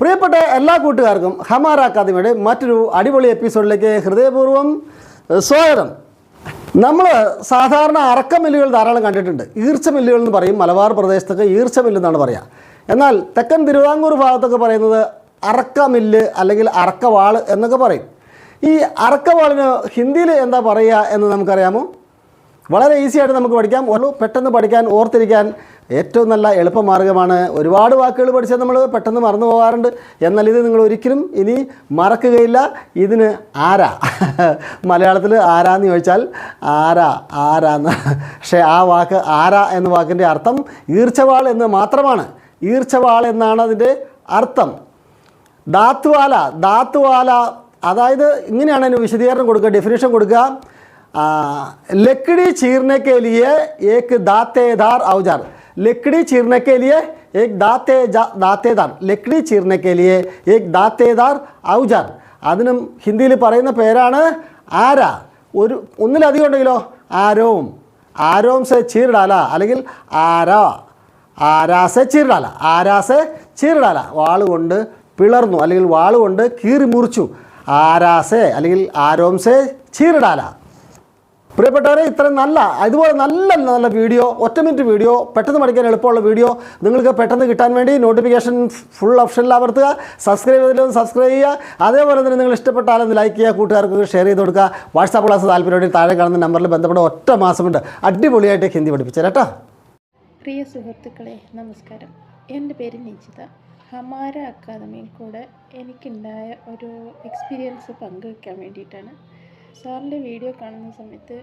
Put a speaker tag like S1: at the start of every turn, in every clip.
S1: പ്രിയപ്പെട്ട എല്ലാ കൂട്ടുകാർക്കും ഹമാര അക്കാദമിയുടെ മറ്റൊരു അടിപൊളി എപ്പിസോഡിലേക്ക് ഹൃദയപൂർവം സ്വാഗതം. നമ്മൾ സാധാരണ അറക്ക മില്ലുകൾ ധാരാളം കണ്ടിട്ടുണ്ട്. ഈർച്ച മില്ലുകൾ എന്ന് പറയും മലബാർ പ്രദേശത്തൊക്കെ ഈർച്ച മില്ല് എന്നാണ് പറയുക എന്നാൽ തെക്കൻ തിരുവിതാംകൂർ ഭാഗത്തൊക്കെ പറയുന്നത് അറക്ക മില്ല് അല്ലെങ്കിൽ അറക്കവാൾ എന്നൊക്കെ പറയും. ഈ അറക്കവാളിന് ഹിന്ദിയിൽ എന്താ പറയുക എന്ന് നമുക്കറിയാമോ? വളരെ ഈസി ആയിട്ട് നമുക്ക് പഠിക്കാം. പെട്ടെന്ന് പഠിക്കാൻ ഓർത്തിരിക്കാൻ ഏറ്റവും നല്ല എളുപ്പമാർഗമാണ് ഒരുപാട് വാക്കുകൾ പഠിച്ചാൽ നമ്മൾ പെട്ടെന്ന് മറന്നു പോകാറുണ്ട്. എന്നാൽ ഇത് നിങ്ങൾ ഒരിക്കലും ഇനി മറക്കുകയില്ല. ഇതിന് ആരാ? മലയാളത്തിൽ ആരാന്ന് ചോദിച്ചാൽ ആരാ ആരാന്ന് പക്ഷേ ആ വാക്ക് ആരാ എന്ന വാക്കിന്റെ അർത്ഥം ഈർച്ചവാൾ എന്ന് മാത്രമാണ്. ഈർച്ചവാൾ എന്നാണ് അതിന്റെ അർത്ഥം. ധാത്തുവാല ധാത്തുവാല. അതായത് ഇങ്ങനെയാണ് അതിന് വിശദീകരണം കൊടുക്കുക ഡെഫിനേഷൻ കൊടുക്കുക. ലക്കിടി ചീർണക്കേലിയെ ഏക്ക് ദാത്തേദാർ ഔജാർ. लकड़ी चीरने के लिए एक दाते दातेदार लकड़ी चीरने के लिए एक दातेदार ഔജാർ. അതിനും ഹിന്ദിയിൽ പറയുന്ന പേരാണ് ആര? ഒരു ഒന്നിലധികം ഉണ്ടെങ്കിലോ? ആരോം. ആരോം സെ ചീർഡാല. അല്ലെങ്കിൽ ആര? ആരാസെ ചീർഡാല. ആരാസെ ചീർഡാല. വാളുകൊണ്ട് പിളർന്നു. അല്ലെങ്കിൽ വാളുകൊണ്ട് കീറി മുറിച്ചു. ആരാസെ അല്ലെങ്കിൽ ആരോംസെ ചീർഡാല. പ്രിയപ്പെട്ടവരെ ഇത്രയും നല്ല ഇതുപോലെ നല്ല നല്ല വീഡിയോ ഒറ്റ മിനിറ്റ് വീഡിയോ പെട്ടെന്ന് പഠിക്കാൻ എളുപ്പമുള്ള വീഡിയോ നിങ്ങൾക്ക് പെട്ടെന്ന് കിട്ടാൻ വേണ്ടി നോട്ടിഫിക്കേഷൻ ഫുൾ ഓപ്ഷനിൽ അമർത്തുക സബ്സ്ക്രൈബ് ചെയ്തിട്ടൊന്ന് സബ്സ്ക്രൈബ് ചെയ്യുക. അതേപോലെ തന്നെ നിങ്ങൾ ഇഷ്ടപ്പെട്ടാലൊന്ന് ലൈക്ക് ചെയ്യുക കൂട്ടുകാർക്ക് ഷെയർ ചെയ്ത് കൊടുക്കുക. വാട്സാപ്പ് ക്ലാസ് താല്പര്യമായിട്ട് താഴെ കാണുന്ന നമ്പറിൽ ബന്ധപ്പെട്ട ഒറ്റ മാസമുണ്ട്. അടിപൊളിയായിട്ട് ഹിന്ദി പഠിപ്പിച്ചു കേട്ടോ.
S2: പ്രിയ സുഹൃത്തുക്കളെ നമസ്കാരം. എന്റെ പേര് നിജിത. ഹമാര അക്കാദമിയിൽ കൂടെ എനിക്കുണ്ടായ ഒരു എക്സ്പീരിയൻസ് പങ്കുവയ്ക്കാൻ വേണ്ടിയിട്ടാണ് സാറിന്റെ വീഡിയോ കാണുന്ന സമയത്ത്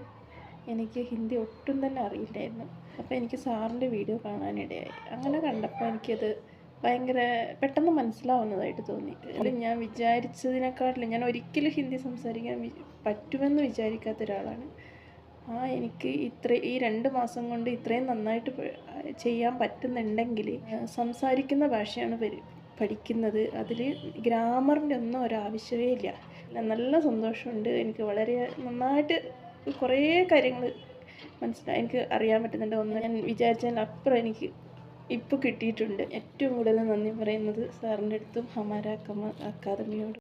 S2: എനിക്ക് ഹിന്ദി ഒട്ടും തന്നെ അറിയില്ലായിരുന്നു. അപ്പോൾ എനിക്ക് സാറിന്റെ വീഡിയോ കാണാനിടയായി. അങ്ങനെ കണ്ടപ്പോൾ എനിക്കത് ഭയങ്കര പെട്ടെന്ന് മനസ്സിലാവുന്നതായിട്ട് തോന്നി. അത് ഞാൻ വിചാരിച്ചതിനെക്കാട്ടിലും ഞാൻ ഒരിക്കലും ഹിന്ദി സംസാരിക്കാൻ പറ്റുമെന്ന് വിചാരിക്കാത്ത ഒരാളാണ്. ആ എനിക്ക് ഇത്ര ഈ രണ്ട് മാസം കൊണ്ട് ഇത്രയും നന്നായിട്ട് ചെയ്യാൻ പറ്റുന്നുണ്ടെങ്കിൽ സംസാരിക്കുന്ന ഭാഷയാണ് പഠിക്കുന്നത് അതിൽ ഗ്രാമറിന്റെ ഒന്നും ഒരാവശ്യമേ ഇല്ല. നല്ല സന്തോഷമുണ്ട്. എനിക്ക് വളരെ നന്നായിട്ട് കുറേ കാര്യങ്ങൾ മനസ്സിലായി എനിക്ക് അറിയാൻ പറ്റുന്നുണ്ട്. ഒന്ന് ഞാൻ വിചാരിച്ചതിനപ്പുറം എനിക്ക് ഇപ്പോൾ കിട്ടിയിട്ടുണ്ട്. ഏറ്റവും കൂടുതൽ നന്ദി പറയുന്നത് സാറിന്റെ അടുത്തും ഹമാര അക്കാദമിയോടും.